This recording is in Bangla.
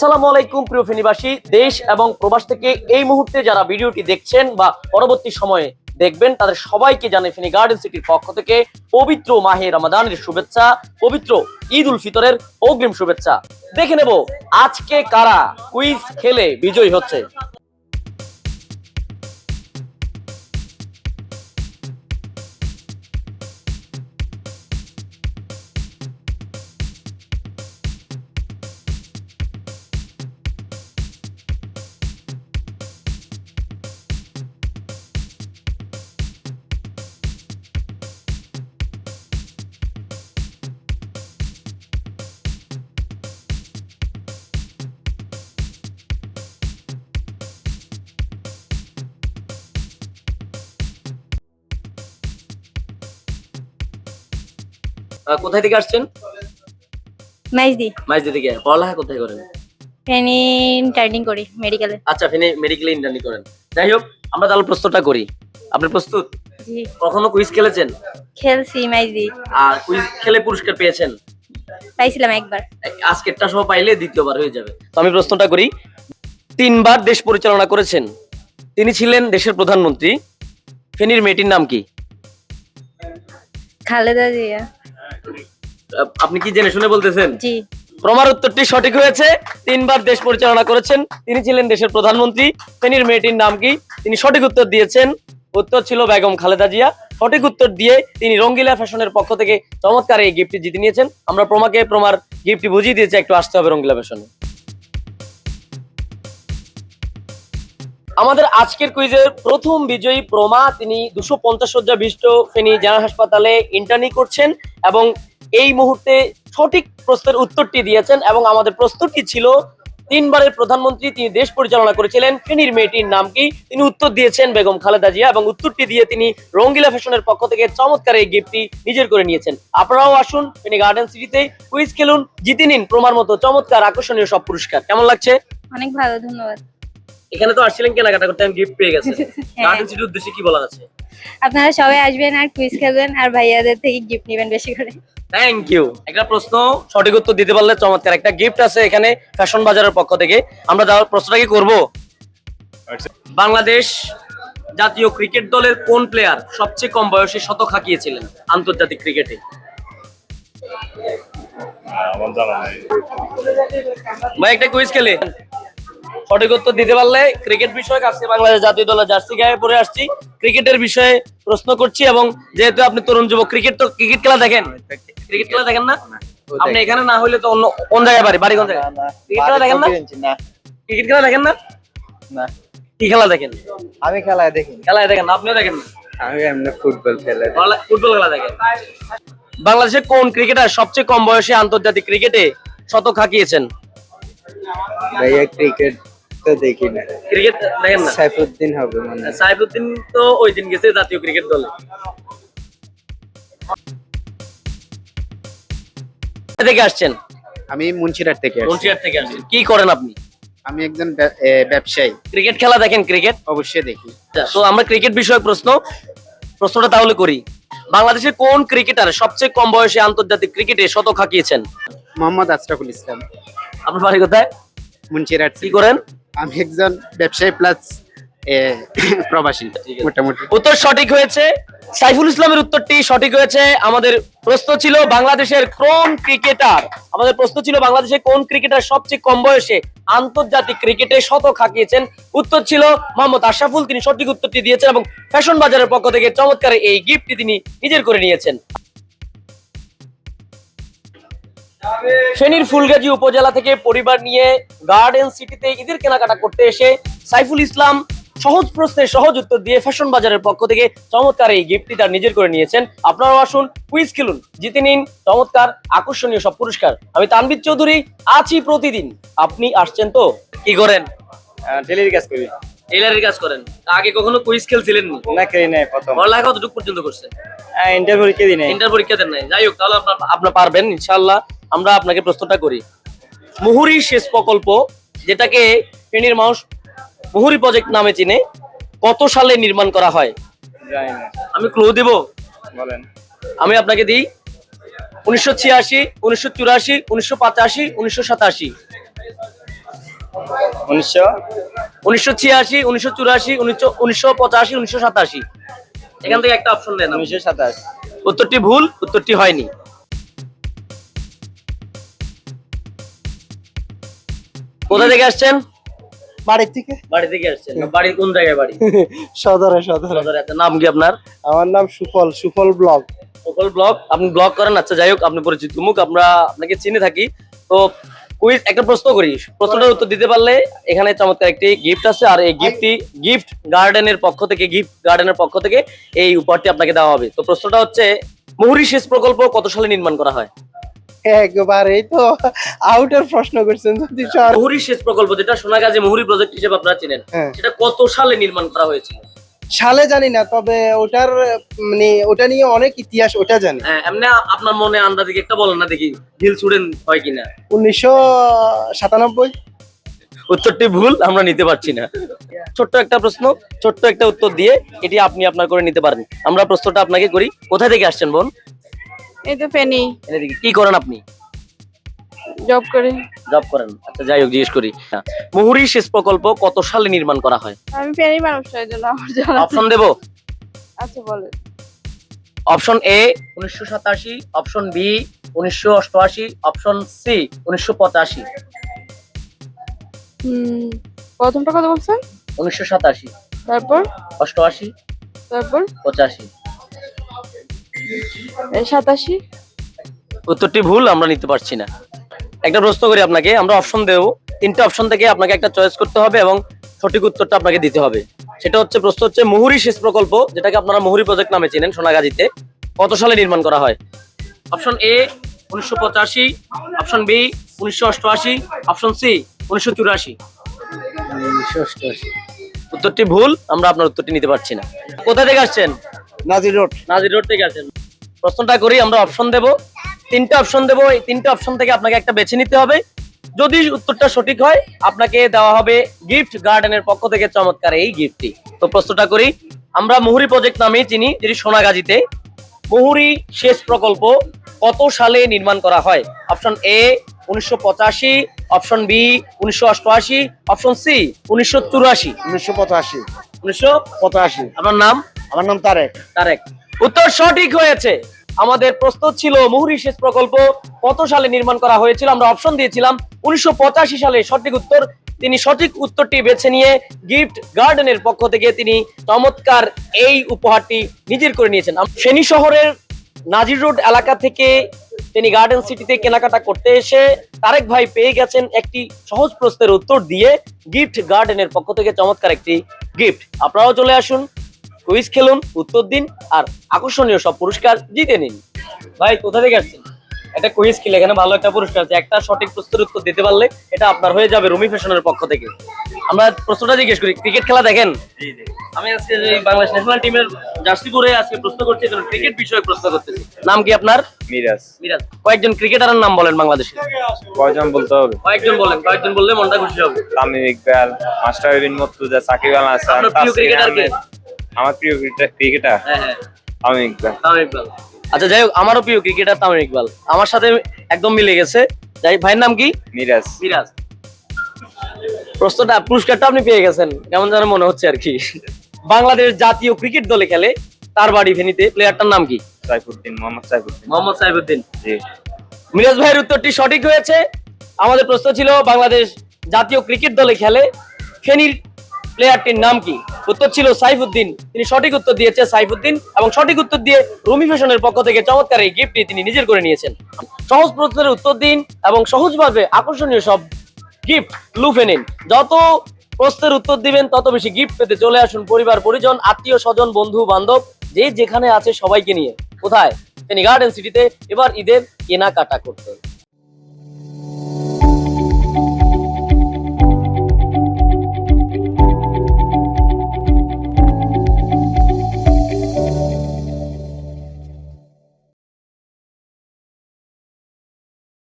আসসালামু আলাইকুম, প্রিয় ফেনীবাসী। দেশ এবং প্রবাস থেকে এই মুহূর্তে যারা ভিডিওটি দেখছেন বা পরবর্তী সময়ে দেখবেন, তাদের সবাইকে জানে ফেনী গার্ডেন সিটির পক্ষ থেকে পবিত্র মাহে রমাদানের শুভেচ্ছা, পবিত্র ঈদ উল ফিতরের অগ্রিম শুভেচ্ছা। দেখে নেব, আজকে কারা কুইজ খেলে বিজয়ী হচ্ছে। কোথায় থেকে আসছেন? মেজদি মাইজদি থেকে। পড়ালেখা কোথায় করেন? ফেনি টার্নিং করি মেডিকেলে আচ্ছা ফেনী মেডিকেল ইন্টার্নি করেন। যাই হোক আমরা তাহলে প্রশ্নটা করি। আপনি প্রস্তুত? জি। কখনো কুইজ খেলেছেন? খেলছি মেজদি আর কুইজ খেলে পুরস্কার পেয়েছেন? পাইছিলাম একবার। আজকেরটা সহ পাইলে দ্বিতীয়বার হয়ে যাবে। তো আমি প্রশ্নটা করি। তিনবার দেশ পরিচালনা করেছেন। তিনি ছিলেন দেশের প্রধানমন্ত্রী। ফেনীর মেয়েটির নাম কি? খালেদা জিয়া। আপনি কি জেনে শুনে বলতেছেন? জি। প্রমার উত্তরটি সঠিক হয়েছে। তিনবার দেশ পরিচালনা করেছেন। তিনি ছিলেন দেশের প্রধানমন্ত্রী। ফেনীর মেয়েটির নাম কি? তিনি সঠিক উত্তর দিয়েছেন। উত্তর ছিল বেগম খালেদা জিয়া। সঠিক উত্তর দিয়ে তিনি রঙ্গিলা ফ্যাশনের পক্ষ থেকে চমৎকার এই গিফটটি জিতে নিয়েছেন। আমরা প্রমাকে প্রমার গিফটটি বুঝিয়ে দিয়েছি একটু আসতে হবে রঙ্গিলা ফ্যাশনে। আমাদের আজকের কুইজের প্রথম বিজয়ী প্রমা, তিনি দুশো পঞ্চাশ শয্যা বিষ্ট ফেনী জেনারেল হাসপাতালে ইন্টার্নি করছেন এবং এই মুহূর্তে সঠিক প্রশ্নের উত্তরটি দিয়েছেন এবং আমাদের প্রস্তুতটি ছিল, তিনবারের প্রধানমন্ত্রী তিনি দেশ পরিচালনা করেছিলেন, ফেনীর মেয়েটির নাম কি? তিনি উত্তর দিয়েছেন বেগম খালেদা জিয়া এবং উত্তরটি দিয়ে তিনি রঙ্গিলা ফ্যাশনের পক্ষ থেকে চমৎকার এই গিফটটি নিজের করে নিয়েছেন। আপনারাও আসুন ফেনী গার্ডেন সিটিতে কুইজ খেলুন, জিতে নিন প্রমার মতো চমৎকার আকর্ষণীয় সব পুরস্কার। কেমন লাগছে? অনেক ভালো, ধন্যবাদ। এখানে তো আসছিলেন কেনাকাটা করতে আমি গিফট পেয়ে গেছে। গার্ডেন সিটির উদ্দেশ্যে কি বলার আছে? আপনারা সবাই আসবেন আর কুইজ খেলবেন আর ভাইয়াদের থেকে গিফট নেবেন বেশি করে। থ্যাংক ইউ একটা প্রশ্ন সঠিক উত্তর দিতে পারলে চমৎকার। একটা গিফট আছে এখানে ফ্যাশন বাজারের পক্ষ থেকে। আমরা যাওয়ার প্রশ্নটা কি করব? বাংলাদেশ জাতীয় ক্রিকেট দলের কোন প্লেয়ার সবচেয়ে কম বয়সে শতক হাঁকিয়েছিলেন আন্তর্জাতিক ক্রিকেটে ভাই একটা কুইজ খেলে। সঠিক উত্তর দিতে পারলে ক্রিকেট বিষয়ক আজকে বাংলাদেশ জাতীয় দলের জার্সি গায়ে পরে আসছি। ক্রিকেটের বিষয়ে প্রশ্ন করছি এবং যেহেতু আপনি তরুণ যুবক ক্রিকেট তো ক্রিকেট খেলা দেখেন? ক্রিকেট খেলা দেখেন না? আপনি এখানে না হইলে তো অন্য কোন জায়গায় বাড়ি? বাড়ি কোন জায়গায়? ক্রিকেট খেলা দেখেন না? ক্রিকেট খেলা দেখেন না? না। কি খেলা দেখেন? আমি খেলায় দেখি খেলায় দেখেন না, আপনিও দেখেন না? আমি এমনি ফুটবল খেলে দেখি। ফুটবল খেলা দেখেন। বাংলাদেশের কোন ক্রিকেটার সবচেয়ে কম বয়সে আন্তর্জাতিক ক্রিকেটে শতক হাঁকিয়েছেন? ভাইয়া ক্রিকেট তো দেখি না। ক্রিকেট দেখেন না? সাইফুদ্দিন হবে মনে। সাইফুদ্দিন তো ওই দিন গেছে জাতীয় ক্রিকেট দলে। থেকে আসছেন? আমি মুন্সিরহাট থেকে। মুন্সিয়ার থেকে আসছেন। কি করেন আপনি? আমি একজন ব্যবসায়ী। ক্রিকেট খেলা দেখেন ক্রিকেট? অবশ্যই দেখি। তো আমরা ক্রিকেট বিষয়ক প্রশ্ন প্রশ্নটা তাহলে করি। বাংলাদেশের কোন ক্রিকেটার সবচেয়ে কম বয়সে আন্তর্জাতিক ক্রিকেটে শতক হাঁকিয়েছেন? মোহাম্মদ আশরাফুল ইসলাম। আপনার বাড়ি কোথায়? মুন্সিরহাট কি করেন? আমি একজন ব্যবসায়ী প্লাস প্রবাসী মোটামুটি। উত্তর সঠিক হয়েছে। সাইফুল ইসলামের উত্তরটি সঠিক হয়েছে। আমাদের প্রশ্ন ছিল বাংলাদেশের কোন ক্রিকেটার আমাদের প্রশ্ন ছিল বাংলাদেশের কোন ক্রিকেটার সবচেয়ে কম বয়সে আন্তর্জাতিক ক্রিকেটে শতক হাঁকিয়েছেন? উত্তর ছিল মোহাম্মদ আশরাফুল তিনি সঠিক উত্তরটি দিয়েছেন এবং ফ্যাশন বাজারের পক্ষ থেকে চমৎকার এই গিফটটি তিনি নিজের করে নিয়েছেন। ফেনীর ফুলগাজী উপজেলা থেকে পরিবার নিয়ে গার্ডেন সিটিতে ঈদের কেনাকাটা করতে এসে সাইফুল ইসলাম সহজ প্রশ্নের সহজ উত্তর দিয়ে ফ্যাশন বাজারের পক্ষ থেকে চমৎকার এই গিফটটি তার নিজের করে নিয়েছেন। আপনারাও আসুন কুইজ খেলুন জিতে নিন চমৎকার আকর্ষণীয় সব পুরস্কার। আমি তানবির চৌধুরী আছি প্রতিদিন। আপনি আসছেন তো? কি করেন? ডেলির কাজ করি। টেলারের কাজ করেন। আগে কখনো কুইজ খেলছিলেন না? করি নাই প্রথম। পড়ালেখা কতটুকু পর্যন্ত করছেন? ইন্টারভিউ কে দিনে ইন্টার পরীক্ষা দেন নাই। যাই হোক তাহলে আপনার আপনার পারবেন ইনশাল্লাহ আমরা আপনাকে প্রশ্নটা করি। মুহুরি সেচ প্রকল্প যেটাকে ফেনীর মানুষ মুহুরি প্রজেক্ট নামে চিনে কত সালে নির্মাণ করা হয়? আমি ক্লু দেব? বলেন। আমি আপনাকে দিই উনিশশো ছিয়াশি উনিশশো চুরাশি উনিশশো পঁচাশি উনিশশো সাতাশি। উনিশশো? উনিশশো ছিয়াশি উনিশশো চুরাশি উনিশশো পঁচাশি উনিশশো সাতাশি। এখান থেকে একটা অপশন দেন উনিশশো সাতাশ। উত্তরটি ভুল উত্তরটি হয়নি। কোথা থেকে আসছেন? বাড়ির থেকে। বাড়ি থেকে আসছেন। বাড়ি কোন জায়গায় বাড়ি? সদরে সদরে। সদরে আছে। নাম কি আপনার? আমার নাম সুফল সুফল ব্লগ। সকল ব্লগ। আপনি ব্লগ করেন? আচ্ছা যাই হোক আপনি পরিচিত মুখ আমরা আপনাকে চিনে থাকি। তো কুইজ একটা প্রশ্ন করি। প্রশ্নটার উত্তর দিতে পারলে এখানে চমৎকার একটি গিফট আছে আর এই গিফটটি গিফট গার্ডেনের পক্ষ থেকে গিফট গার্ডেনের পক্ষ থেকে এই উপহারটি আপনাকে দেওয়া হবে। তো প্রশ্নটা হচ্ছে মুহুরী সেচ প্রকল্প কত সালে নির্মাণ করা হয়? একবারেই তো আউটের প্রশ্ন করছেন যদি মুহুরী প্রকল্প যেটা সোনাগাজী মুহুরী প্রজেক্ট হিসেবে আপনারা চিনেন হ্যাঁ। সেটা কত সালে নির্মাণ করা হয়েছিল সালে জানি না তবে ওটার মানে ওটা নিয়ে অনেক ইতিহাস ওটা জানি। হ্যাঁ এমনি আপনার মনে আন্দাজে একটা বলেন না দেখি ছুড়েন হয় কিনা? উনিশশো সাতানব্বই। উত্তরটি ভুল আমরা নিতে পারছি না। ছোট্ট একটা প্রশ্ন ছোট্ট একটা উত্তর দিয়ে এটি আপনি আপনার করে নিতে পারেন। আমরা প্রশ্নটা আপনাকে করি। কোথা থেকে আসছেন বোন? এই তো ফেনি। কি করেন আপনি? জব করে। জব করেন। আচ্ছা যাই হোক জিজ্ঞেস করি। মুহুরী সেচ প্রকল্প কত সালে নির্মাণ করা হয়? আমি ফেনি মানুষ এই জন্য আমার জানা অপশন দেব? আচ্ছা বলে। অপশন এ উনিশশো সাতাশি। অপশন বি উনিশশো অষ্টআশি। অপশন সি উনিশশো পঁচাশি। প্রথমটা কত বলছেন? উনিশশো সাতাশি। তারপর? অষ্টআশি। তারপর? পঁচাশি। সাতাশি? উত্তরটি ভুল আমরা নিতে পারছি না। একটা প্রশ্ন করি আপনাকে আমরা অপশন দেব। তিনটা অপশন থেকে আপনাকে একটা চয়েস করতে হবে এবং সঠিক উত্তরটা আপনাকে দিতে হবে। সেটা হচ্ছে প্রশ্ন হচ্ছে মুহুরী সেচ প্রকল্প যেটাকে আপনারা মুহুরী প্রজেক্ট নামে চেনেন সোনাগাজীতে কত সালে নির্মাণ করা হয়? অপশন এ উনিশশো পঁচাশি। অপশন বি উনিশশো অষ্টআশি। অপশন সি উনিশশো চুরাশি। উত্তরটি ভুল আমরা আপনার উত্তরটি নিতে পারছি না। কোথা থেকে আসছেন? নাজির রোড। নাজির রোড থেকে আছেন প্রশ্নটা করি আমরা অপশন দেব। তিনটা অপশন দেব এই তিনটা অপশন থেকে আপনাকে একটা বেছে নিতে হবে। যদি উত্তরটা সঠিক হয় আপনাকে দেওয়া হবে গিফট গার্ডেনের পক্ষ থেকে চমৎকার এই গিফটটি তো প্রশ্নটা করি আমরা মুহুরী প্রজেক্ট নামেই চিনি যেটি সোনাগাজীতে। মুহুরী সেচ প্রকল্প কত সালে নির্মাণ করা হয়? অপশন এ উনিশশো পঁচাশি অপশন বি উনিশশো অষ্টআশি অপশন সি উনিশশো চুরাশি। উনিশশো পঁচাশি। উনিশশো পঁচাশি। আপনার নাম? আমার নাম তারেক। তারেক। উত্তর সঠিক হয়েছে। আমাদের প্রস্তুত ছিল মুহুরি সেচ প্রকল্প, কত সালে নির্মাণ করা হয়েছিল, আমরা অপশন দিয়েছিলাম। উনিশশো সালে সঠিক উত্তর, তিনি সঠিক উত্তরটি বেছে নিয়ে গিফট গার্ডেনের পক্ষ থেকে তিনি চমৎকার এই উপহারটি নিজের করে নিয়েছেন। ফেনী শহরের নাজির রোড এলাকা থেকে তিনি গার্ডেন সিটিতে কেনাকাটা করতে এসে তারেক ভাই পেয়ে গেছেন একটি সহজ প্রশ্নের উত্তর দিয়ে গিফট গার্ডেনের পক্ষ থেকে চমৎকার একটি গিফট। আপনারাও চলে আসুন কুইজ খেলুন উত্তর দিন আর আকর্ষণীয় সব পুরস্কার জিতে নিন। ভাই কোথা থেকে আসছেন? একটা কুইজ খেলে এখানে ভালো একটা পুরস্কার আছে। একটা সঠিক প্রশ্নের উত্তর দিতে পারলে এটা আপনার হয়ে যাবে রুমি ফ্যাশনের পক্ষ থেকে। আমরা প্রশ্নটা জিজ্ঞেস করি ক্রিকেট খেলা দেখেন? আমি আজকে যে বাংলাদেশ ন্যাশনাল টিমের জার্সি পরে আজকে প্রশ্ন করছি ক্রিকেট বিষয়ে প্রশ্ন করতেছি। নাম কি আপনার? মিরাজ। মিরাজ। কয়েকজন ক্রিকেটারের নাম বলেন বাংলাদেশে। কয়জন বলতে হবে? কয়েকজন বলেন কয়েকজন বললে মনটা খুশি হবে। তামিম ইকবাল মাস্টার বিন মর্তুজা সাকিব আল হাসান আপনার প্রিয় ক্রিকেটার কে? আমার প্রিয় ক্রিকেটার হ্যাঁ হ্যাঁ। তামিম ইকবাল। তামিম ইকবাল। আচ্ছা যাই হোক আমারও প্রিয় ক্রিকেটার তামিম ইকবাল। আমার সাথে একদম মিলে গেছে। যাই ভাইয়ের নাম কি? মিরাজ। মিরাজ। প্রশ্নটা পুরস্কারটা আপনি পেয়ে গেছেন। কেমন যেন মনে হচ্ছে আর কি। বাংলাদেশ জাতীয় ক্রিকেট দলে খেলে তার বাড়ি ফেনীতে প্লেয়ারটার নাম কি? সাইফুদ্দিন মোহাম্মদ সাইফুদ্দিন। মোহাম্মদ সাইফুদ্দিন। জি। মিরাজ ভাইয়ের উত্তরটি সঠিক হয়েছে। আমাদের প্রশ্ন ছিল বাংলাদেশ জাতীয় ক্রিকেট দলে খেলে ফেনীর প্লেয়ারটির নাম কি? উত্তর ছিল সাইফুদ্দিন। তিনি সঠিক উত্তর দিয়েছে সাইফুদ্দিন এবং সঠিক উত্তর দিয়ে রুমি ফ্যাশনের পক্ষ থেকে চমৎকার এই গিফটটি তিনি নিজের করে নিয়েছেন। সহজ প্রশ্নের উত্তর দিন এবং সহজভাবে আকর্ষণীয় সব গিফট লুফে নিন। যত প্রশ্নের উত্তর দিবেন, তত বেশি গিফট পেতে চলে আসুন পরিবার, পরিজন, আত্মীয়, স্বজন, বন্ধু, বান্ধব, যে যেখানে আছে সবাইকে নিয়ে। কোথায়? তিনি গার্ডেন সিটিতে এবার ঈদের কেনাকাটা করতে।